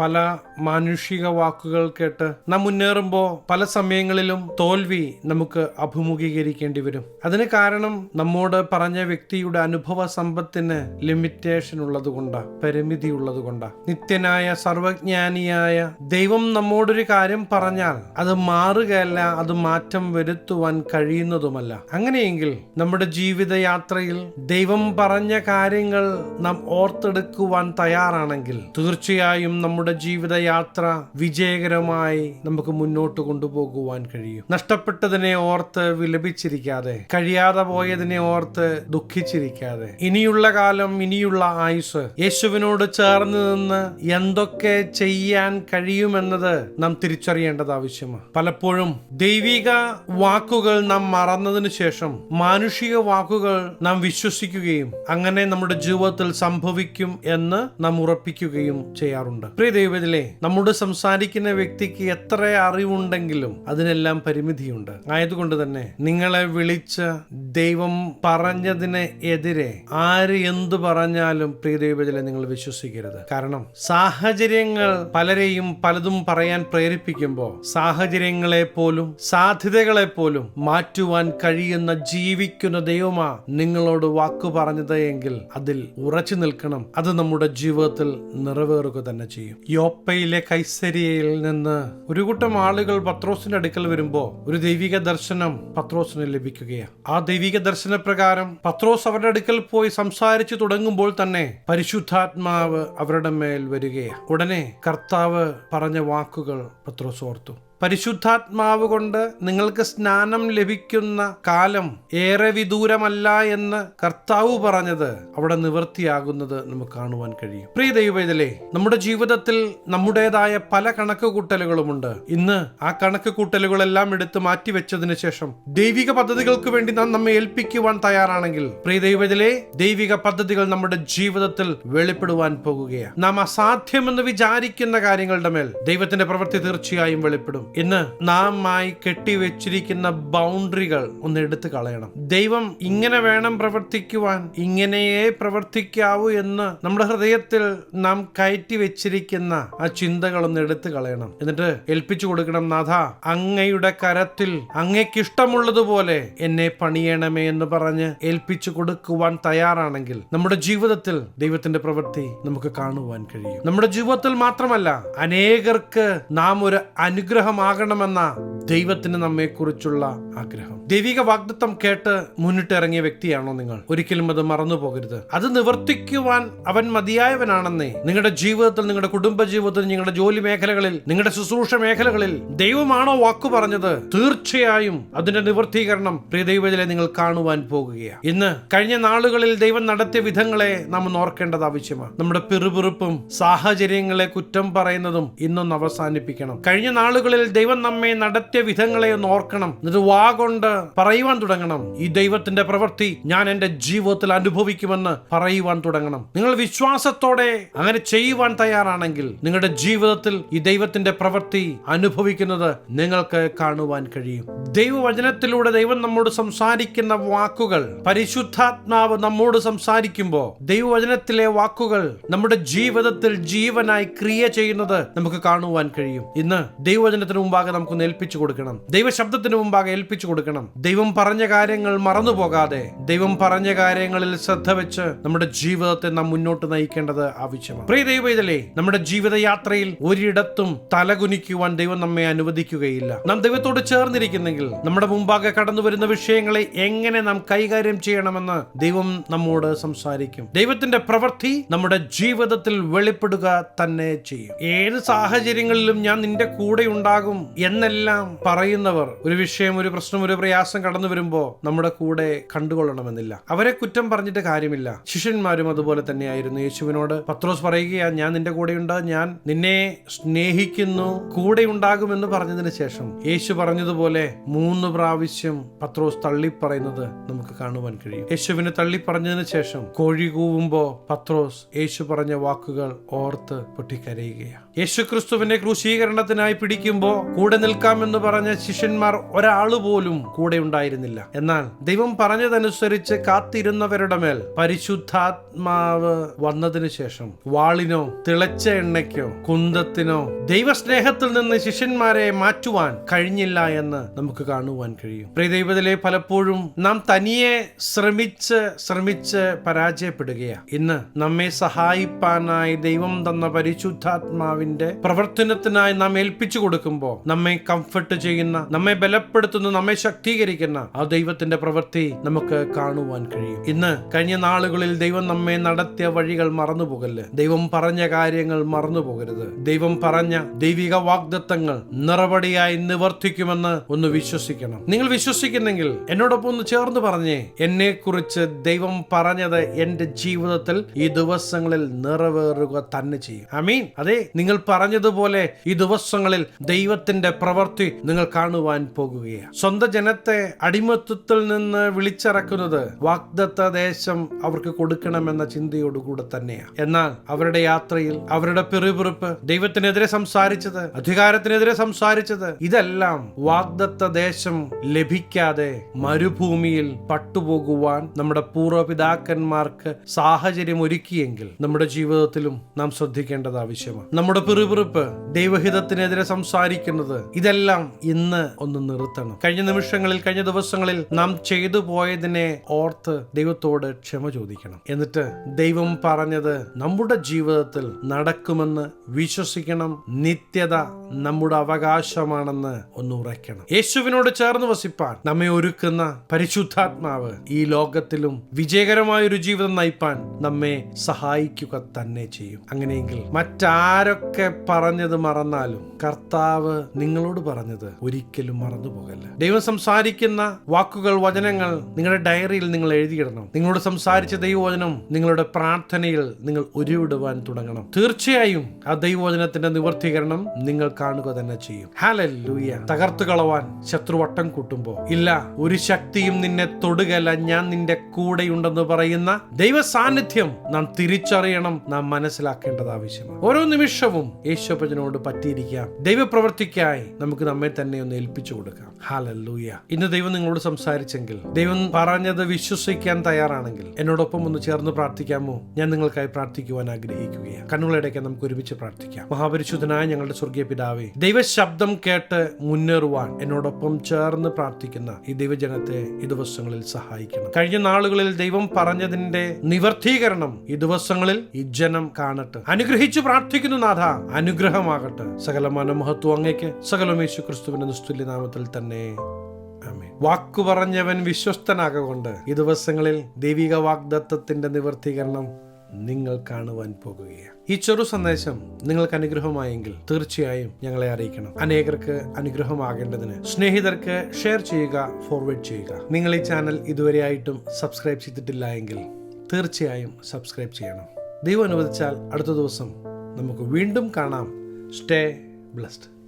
പല മാനുഷിക വാക്കുകൾ കേട്ട് നാം മുന്നേറുമ്പോൾ പല സമയങ്ങളിലും തോൽവി നമുക്ക് അഭിമുഖീകരിക്കേണ്ടി വരും. അതിന് കാരണം നമ്മോട് പറഞ്ഞ വ്യക്തിയുടെ അനുഭവ സമ്പത്തിന് ലിമിറ്റേഷൻ ഉള്ളതുകൊണ്ടാണ് പരിമിതി ഉള്ളതുകൊണ്ടാണ് നിത്യനായ സർവജ്ഞാനിയായ ദൈവം നമ്മോടൊരു കാര്യം പറഞ്ഞാൽ അത് മാറുകയല്ല അത് മാറ്റം വരുത്തുവാൻ കഴിയുന്നതുമല്ല. അങ്ങനെയെങ്കിൽ നമ്മുടെ ജീവിതയാത്രയിൽ ദൈവം പറഞ്ഞ കാര്യങ്ങൾ നാം ഓർത്തെടുക്കുവാൻ തയ്യാറാണെങ്കിൽ തീർച്ചയായും നമ്മുടെ ജീവിതയാത്ര വിജയകരമായി നമുക്ക് മുന്നോട്ട് കൊണ്ടുപോകുവാൻ കഴിയും. നഷ്ടപ്പെട്ടതിനെ ഓർത്ത് വിലപിച്ചിരിക്കാതെ കഴിയാതെ പോയതിനെ ഓർത്ത് ദുഃഖിച്ചിരിക്കാതെ ഇനിയുള്ള കാലം ഇനിയുള്ള ആയുസ് യേശുവിനോട് ചേർന്ന് നിന്ന് എന്തൊക്കെ ചെയ്യാൻ കഴിയുമെന്നത് നാം തിരിച്ചറിയേണ്ടത് ആവശ്യമാണ്. പലപ്പോഴും ദൈവിക വാക്കുകൾ നാം മറന്നതിന് ശേഷം മാനുഷിക വാക്കുകൾ നാം വിശ്വസിക്കുകയും അങ്ങനെ നമ്മുടെ ജീവിതത്തിൽ സംഭവിക്കും എന്ന് നാം ഉറപ്പിക്കുകയും ചെയ്യാറുണ്ട്. പ്രിയ ദൈവത്തിലെ നമ്മുടെ സംസാരിക്കുന്ന വ്യക്തിക്ക് എത്ര അറിവുണ്ടെങ്കിലും അതിനെല്ലാം പരിമിതിയുണ്ട്. ആയതുകൊണ്ട് തന്നെ നിങ്ങളെ വിളിച്ച് ദൈവം പറഞ്ഞതിന് എതിരെ ആര് എന്തു പറഞ്ഞാലും പ്രിയ ദൈവത്തിലെ നിങ്ങൾ വിശ്വസിക്കരുത്. കാരണം സാഹചര്യങ്ങൾ പലരെയും പലതും പറയാൻ പ്രേരിപ്പിക്കുമ്പോൾ സാഹചര്യങ്ങളെ പോലും സാധ്യതകളെ പോലും മാറ്റുവാൻ കഴിയുന്ന ജീവിക്കുന്ന ദൈവമാ നിങ്ങളോട് വാക്കു പറഞ്ഞത് എങ്കിൽ അതിൽ ഉറച്ചു നിൽക്കണം. അത് നമ്മുടെ ജീവിതത്തിൽ നിറവേറുക തന്നെ ചെയ്യും. യോപ്പയിലെ കൈസരിയയിൽ നിന്ന് ഒരു കൂട്ടം ആളുകൾ പത്രോസിന്റെ അടുക്കൽ വരുമ്പോൾ ഒരു ദൈവിക ദർശനം പത്രോസിന് ലഭിക്കുകയാണ്. ആ ദൈവിക ദർശന പ്രകാരം പത്രോസ് അവരുടെ അടുക്കൽ പോയി സംസാരിച്ചു തുടങ്ങുമ്പോൾ തന്നെ പരിശുദ്ധാത്മാവ് അവരുടെ മേൽ വരികയാണ്. ഉടനെ കർത്താവ് പറഞ്ഞ വാക്കുകൾ പത്രോസ് ഓർത്തു. പരിശുദ്ധാത്മാവ് കൊണ്ട് നിങ്ങൾക്ക് സ്നാനം ലഭിക്കുന്ന കാലം ഏറെ വിദൂരമല്ല എന്ന് കർത്താവ് പറഞ്ഞത് അവിടെ നിവൃത്തിയാകുന്നത് നമുക്ക് കാണുവാൻ കഴിയും. പ്രിയ ദൈവത്തിലെ നമ്മുടെ ജീവിതത്തിൽ നമ്മുടേതായ പല കണക്ക് കൂട്ടലുകളുമുണ്ട് ഇന്ന് ആ കണക്ക് കൂട്ടലുകളെല്ലാം എടുത്ത് മാറ്റിവെച്ചതിന് ശേഷം ദൈവിക പദ്ധതികൾക്ക് വേണ്ടി നാം നമ്മെ ഏൽപ്പിക്കുവാൻ തയ്യാറാണെങ്കിൽ പ്രിയ ദൈവത്തിലെ ദൈവിക പദ്ധതികൾ നമ്മുടെ ജീവിതത്തിൽ വെളിപ്പെടുവാൻ പോകുകയാണ്. നാം അസാധ്യമെന്ന് വിചാരിക്കുന്ന കാര്യങ്ങളുടെ മേൽ ദൈവത്തിന്റെ പ്രവൃത്തി തീർച്ചയായും വെളിപ്പെടും. ഇന്ന് നാം ആയി കെട്ടിവെച്ചിരിക്കുന്ന ബൗണ്ടറികൾ ഒന്ന് എടുത്തു കളയണം. ദൈവം ഇങ്ങനെ വേണം പ്രവർത്തിക്കുവാൻ. ഇങ്ങനെയേ പ്രവർത്തിക്കാവൂ എന്ന് നമ്മുടെ ഹൃദയത്തിൽ നാം കയറ്റി വെച്ചിരിക്കുന്ന ആ ചിന്തകൾ ഒന്ന് എടുത്തു കളയണം. എന്നിട്ട് ഏൽപ്പിച്ചു കൊടുക്കണം നാഥ അങ്ങയുടെ കരത്തിൽ അങ്ങയ്ക്ക് ഇഷ്ടമുള്ളതുപോലെ എന്നെ പണിയണമേ എന്ന് പറഞ്ഞ് ഏൽപ്പിച്ചു കൊടുക്കുവാൻ തയ്യാറാണെങ്കിൽ നമ്മുടെ ജീവിതത്തിൽ ദൈവത്തിന്റെ പ്രവൃത്തി നമുക്ക് കാണുവാൻ കഴിയും. നമ്മുടെ ജീവിതത്തിൽ മാത്രമല്ല അനേകർക്ക് നാം ഒരു അനുഗ്രഹമാകണമെന്ന ദൈവത്തിന് നമ്മെക്കുറിച്ചുള്ള ആഗ്രഹം. ദൈവിക വാഗ്ദത്വം കേട്ട് മുന്നിട്ടിറങ്ങിയ വ്യക്തിയാണോ നിങ്ങൾ? ഒരിക്കലും അത് മറന്നു പോകരുത് അത് നിവർത്തിക്കുവാൻ അവൻ മതിയായവനാണെന്നേ. നിങ്ങളുടെ ജീവിതത്തിൽ നിങ്ങളുടെ കുടുംബ ജീവിതത്തിൽ നിങ്ങളുടെ ജോലി മേഖലകളിൽ നിങ്ങളുടെ ശുശ്രൂഷ മേഖലകളിൽ ദൈവമാണോ വാക്കു പറഞ്ഞത്? തീർച്ചയായും അതിന്റെ നിവർത്തീകരണം പ്രിയ ദൈവത്തിലെ നിങ്ങൾ കാണുവാൻ പോകുകയാണ് ഇന്ന് കഴിഞ്ഞ നാളുകളിൽ ദൈവം നടത്തിയ വിധങ്ങളെ നാം ഓർക്കേണ്ടത് ആവശ്യമാണ്. നമ്മുടെ പിറുപിറുപ്പും സാഹചര്യങ്ങളെ കുറ്റം പറയുന്നതും ഇന്നൊന്ന് അവസാനിപ്പിക്കണം. കഴിഞ്ഞ നാളുകളിൽ ദൈവം നമ്മെ നടത്തിയ വിധങ്ങളെ ഒന്ന് ഓർക്കണം. എന്നിട്ട് വാ കൊണ്ട് പറയുവാൻ തുടങ്ങണം. ഈ ദൈവത്തിന്റെ പ്രവൃത്തി ഞാൻ എന്റെ ജീവിതത്തിൽ അനുഭവിക്കുമെന്ന് പറയുവാൻ തുടങ്ങണം. നിങ്ങൾ വിശ്വാസത്തോടെ അങ്ങനെ ചെയ്യുവാൻ തയ്യാറാണെങ്കിൽ നിങ്ങളുടെ ജീവിതത്തിൽ ഈ ദൈവത്തിന്റെ പ്രവൃത്തി അനുഭവിക്കുന്നത് നിങ്ങൾക്ക് കാണുവാൻ കഴിയും. ദൈവവചനത്തിലൂടെ ദൈവം നമ്മോട് സംസാരിക്കുന്ന വാക്കുകൾ പരിശുദ്ധാത്മാവ് നമ്മോട് സംസാരിക്കുമ്പോൾ ദൈവവചനത്തിലെ വാക്കുകൾ നമ്മുടെ ജീവിതത്തിൽ ജീവനായി ക്രിയ ചെയ്യുന്നത് നമുക്ക് കാണുവാൻ കഴിയും. ഇന്ന് ദൈവവചനത്തിന് മുമ്പാകെ നമുക്ക് ഏൽപ്പിച്ചു കൊടുക്കണം. ദൈവശബ്ദത്തിന് മുമ്പാകെ ഏൽപ്പിച്ചു കൊടുക്കണം. ദൈവം പറഞ്ഞ കാര്യങ്ങൾ മറന്നു പോകാതെ ദൈവം പറഞ്ഞ കാര്യങ്ങളിൽ ശ്രദ്ധ വെച്ച് നമ്മുടെ ജീവിതത്തെ നാം മുന്നോട്ട് നയിക്കേണ്ടത് ആവശ്യമാണ്. പ്രിയ ദൈവത്തിലെ നമ്മുടെ ജീവിതയാത്രയിൽ ഒരിടത്തും തലകുനിക്കുവാൻ ദൈവം നമ്മെ അനുവദിക്കുകയില്ല. നാം ദൈവത്തോട് ചേർന്നിരിക്കുന്നെങ്കിൽ നമ്മുടെ മുമ്പാകെ കടന്നു വരുന്ന വിഷയങ്ങളെ എങ്ങനെ നാം കൈകാര്യം ചെയ്യണമെന്ന് ദൈവം നമ്മോട് സംസാരിക്കും. ദൈവത്തിന്റെ പ്രവൃത്തി നമ്മുടെ ജീവിതത്തിൽ വെളിപ്പെടുക തന്നെ ചെയ്യും. ഏത് സാഹചര്യങ്ങളിലും ഞാൻ നിന്റെ കൂടെ ഉണ്ടാകും എന്നെല്ലാം പറയുന്നവർ ഒരു വിഷയം ഒരു പ്രശ്നം ഒരു പ്രയാസം കടന്നു വരുമ്പോ നമ്മുടെ കൂടെ കണ്ടുകൊള്ളണമെന്നില്ല. അവരെ കുറ്റം പറഞ്ഞിട്ട് കാര്യമില്ല. ശിഷ്യന്മാരും അതുപോലെ തന്നെയായിരുന്നു. യേശുവിനോട് പത്രോസ് പറയുകയാണ് ഞാൻ നിന്റെ കൂടെയുണ്ട്. ഞാൻ നിന്നെ സ്നേഹിക്കുന്നു. കൂടെ ഉണ്ടാകുമെന്ന് പറഞ്ഞതിന് ശേഷം യേശു പറഞ്ഞതുപോലെ മൂന്ന് പ്രാവശ്യം പത്രോസ് തള്ളിപ്പറയുന്നത് നമുക്ക് കാണുവാൻ കഴിയും. യേശുവിനെ തള്ളിപ്പറഞ്ഞതിന് ശേഷം കോഴി കൂവുമ്പോ പത്രോസ് യേശു പറഞ്ഞ വാക്കുകൾ ഓർത്ത് പൊട്ടിക്കരയുകയാണ് യേശു ക്രിസ്തുവിന്റെ ക്രൂശീകരണത്തിനായി പിടിക്കുമ്പോ കൂടെ നിൽക്കാമെന്ന് പറഞ്ഞ ശിഷ്യന്മാർ ഒരാൾ പോലും കൂടെ ഉണ്ടായിരുന്നില്ല. എന്നാൽ ദൈവം പറഞ്ഞതനുസരിച്ച് കാത്തിരുന്നവരുടെ മേൽ പരിശുദ്ധാത്മാവ് വന്നതിന് ശേഷം വാളിനോ തിളച്ച എണ്ണയ്ക്കോ കുന്തത്തിനോ ദൈവസ്നേഹത്തിൽ നിന്ന് ശിഷ്യന്മാരെ മാറ്റുവാൻ കഴിഞ്ഞില്ല എന്ന് നമുക്ക് കാണുവാൻ കഴിയും. പ്രിയദൈവത്തിലെ പലപ്പോഴും നാം തനിയെ ശ്രമിച്ച് ശ്രമിച്ച് പരാജയപ്പെടുകയാണ് ഇന്ന് നമ്മെ സഹായിപ്പാനായി ദൈവം തന്ന പരിശുദ്ധാത്മാവിന്റെ പ്രവർത്തനത്തിനായി നാം ഏൽപ്പിച്ചു കൊടുക്കുമ്പോൾ നമ്മെ കംഫർട്ട് ചെയ്യുന്ന നമ്മെ ബലപ്പെടുത്തുന്ന നമ്മെ ശക്തീകരിക്കുന്ന ആ ദൈവത്തിന്റെ പ്രവൃത്തി നമുക്ക് കാണുവാൻ കഴിയും. ഇന്ന് കഴിഞ്ഞ നാളുകളിൽ ദൈവം നമ്മെ നടത്തിയ വഴികൾ മറന്നുപോകല്ല്? ദൈവം പറഞ്ഞ കാര്യങ്ങൾ മറന്നുപോകരുത്. ദൈവം പറഞ്ഞ ദൈവിക വാഗ്ദത്തങ്ങൾ നിറപടിയായി നിവർത്തിക്കുമെന്ന് ഒന്ന് വിശ്വസിക്കണം. നിങ്ങൾ വിശ്വസിക്കുന്നെങ്കിൽ എന്നോടൊപ്പം ഒന്ന് ചേർന്ന് പറഞ്ഞേ. എന്നെ കുറിച്ച് ദൈവം പറഞ്ഞത് എന്റെ ജീവിതത്തിൽ ഈ ദിവസങ്ങളിൽ നിറവേറുക തന്നെ ചെയ്യും. അമീൻ അതെ നിങ്ങൾ പറഞ്ഞതുപോലെ ഈ ദിവസങ്ങളിൽ ദൈവത്തിന്റെ പ്രവൃത്തി നിങ്ങൾ കാണുവാൻ പോകുകയാണ്. സ്വന്തം ജനത്തെ അടിമത്വത്തിൽ നിന്ന് വിളിച്ചിറക്കുന്നത് വാഗ്ദത്ത ദേശം അവർക്ക് കൊടുക്കണമെന്ന ചിന്തയോടുകൂടെ തന്നെയാണ് എന്നാൽ അവരുടെ യാത്രയിൽ അവരുടെ പിറുപിറുപ്പ് ദൈവത്തിനെതിരെ സംസാരിച്ചത് അധികാരത്തിനെതിരെ സംസാരിച്ചത് ഇതെല്ലാം വാഗ്ദത്ത ദേശം ലഭിക്കാതെ മരുഭൂമിയിൽ പട്ടുപോകുവാൻ നമ്മുടെ പൂർവപിതാക്കന്മാർക്ക് സാഹചര്യം ഒരുക്കിയെങ്കിൽ നമ്മുടെ ജീവിതത്തിലും നാം ശ്രദ്ധിക്കേണ്ടത് ആവശ്യമാണ്. നമ്മുടെ പിറുപിറുപ്പ് ദൈവഹിതത്തിനെതിരെ സംസാരിക്കുന്നത് ഇതെല്ലാം ഇന്ന് ഒന്ന് നിർത്തണം. കഴിഞ്ഞ നിമിഷങ്ങളിൽ കഴിഞ്ഞ ദിവസങ്ങളിൽ നാം ചെയ്തു പോയതിനെ ഓർത്ത് ദൈവത്തോട് ക്ഷമ ചോദിക്കണം. എന്നിട്ട് ദൈവം പറഞ്ഞത് നമ്മുടെ ജീവിതത്തിൽ നടക്കുമെന്ന് വിശ്വസിക്കണം. നിത്യത നമ്മുടെ അവകാശമാണെന്ന് ഒന്ന് ഉറയ്ക്കണം. യേശുവിനോട് ചേർന്ന് വസിപ്പാൻ നമ്മെ ഒരുക്കുന്ന പരിശുദ്ധാത്മാവ് ഈ ലോകത്തിലും വിജയകരമായ ഒരു ജീവിതം നയിപ്പാൻ നമ്മെ സഹായിക്കുക തന്നെ ചെയ്യും. അങ്ങനെയെങ്കിൽ മറ്റാരൊക്കെ പറഞ്ഞത് മറന്നാലും കർത്താവ് നിങ്ങളോട് പറഞ്ഞത് ഒരിക്കലും മറന്നു പോകല്ല ദൈവം സംസാരിക്കുന്ന വാക്കുകൾ വചനങ്ങൾ നിങ്ങളുടെ ഡയറിയിൽ നിങ്ങൾ എഴുതിയിടണം. നിങ്ങളോട് സംസാരിച്ച ദൈവവചനം നിങ്ങളുടെ പ്രാർത്ഥനയിൽ നിങ്ങൾ ഉരുവിടുവാൻ തുടങ്ങണം. തീർച്ചയായും ആ ദൈവവചനത്തിന്റെ നിവർത്തീകരണം നിങ്ങൾ കാണുക തന്നെ ചെയ്യും. ഹാലൂയ തകർത്തു കളവാൻ ശത്രുവട്ടം കൂട്ടുമ്പോൾ. കൂട്ടുമ്പോ ഇല്ല ഒരു ശക്തിയും നിന്നെ തൊടുകല്ല ഞാൻ നിന്റെ കൂടെയുണ്ടെന്ന് പറയുന്ന ദൈവ സാന്നിധ്യം നാം തിരിച്ചറിയണം. നാം മനസ്സിലാക്കേണ്ടത് ആവശ്യമാണ്. ഓരോ നിമിഷവും യേശോപ്പജനോട് പറ്റിയിരിക്കാം. ദൈവപ്രവർത്തിക്കായി നമുക്ക് നമ്മെ തന്നെ ഒന്ന് ഏൽപ്പിച്ചു കൊടുക്കാം. ഹാലൂയ ഇന്ന് ദൈവം നിങ്ങളോട് സംസാരിച്ചെങ്കിൽ ദൈവം പറഞ്ഞത് വിശ്വസിക്കാൻ തയ്യാറാണെങ്കിൽ എന്നോടൊപ്പം ഒന്ന് ചേർന്ന് പ്രാർത്ഥിക്കാമോ? ഞാൻ നിങ്ങൾക്കായി പ്രാർത്ഥിക്കുവാൻ ആഗ്രഹിക്കുകയാണ്. കണ്ണുകളടയ്ക്കാൻ നമുക്ക് ഒരുമിച്ച് പ്രാർത്ഥിക്കാം. മഹാപരിശുദ്ധനായ ഞങ്ങളുടെ സ്വർഗീയ പിതാവേ ദൈവശബ്ദം കേട്ട് മുന്നേറുവാൻ എന്നോടൊപ്പം ചേർന്ന് പ്രാർത്ഥിക്കുന്ന ഈ ദൈവജനത്തെ ഈ ദിവസങ്ങളിൽ സഹായിക്കണം. കഴിഞ്ഞ നാളുകളിൽ ദൈവം പറഞ്ഞതിന്റെ നിവർത്തീകരണം ഈ ദിവസങ്ങളിൽ ഈ ജനം കാണട്ടെ. അനുഗ്രഹിച്ചു പ്രാർത്ഥിക്കുന്നു നാഥ അനുഗ്രഹമാകട്ടെ. സകല മനമഹത്വം അങ്ങേക്ക് സകലമേശു ക്രിസ്തുവിന്റെ നിസ്തുല്യ നാമത്തിൽ തന്നെ. വാക്കു പറഞ്ഞവൻ വിശ്വസ്തനാകൊണ്ട് ഈ ദിവസങ്ങളിൽ ദൈവിക വാഗ്ദത്തത്തിന്റെ നിവർത്തീകരണം നിങ്ങൾ കാണുവാൻ പോകുകയാണ്. ഈ ചെറു സന്ദേശം നിങ്ങൾക്ക് അനുഗ്രഹമായെങ്കിൽ തീർച്ചയായും ഞങ്ങളെ അറിയിക്കണം. അനേകർക്ക് അനുഗ്രഹമാകേണ്ടതിന് സ്നേഹിതർക്ക് ഷെയർ ചെയ്യുക ഫോർവേഡ് ചെയ്യുക. നിങ്ങൾ ഈ ചാനൽ ഇതുവരെ ആയിട്ടും സബ്സ്ക്രൈബ് ചെയ്തിട്ടില്ല എങ്കിൽ തീർച്ചയായും സബ്സ്ക്രൈബ് ചെയ്യണം. ദൈവം അനുവദിച്ചാൽ അടുത്ത ദിവസം നമുക്ക് വീണ്ടും കാണാം. Stay blessed.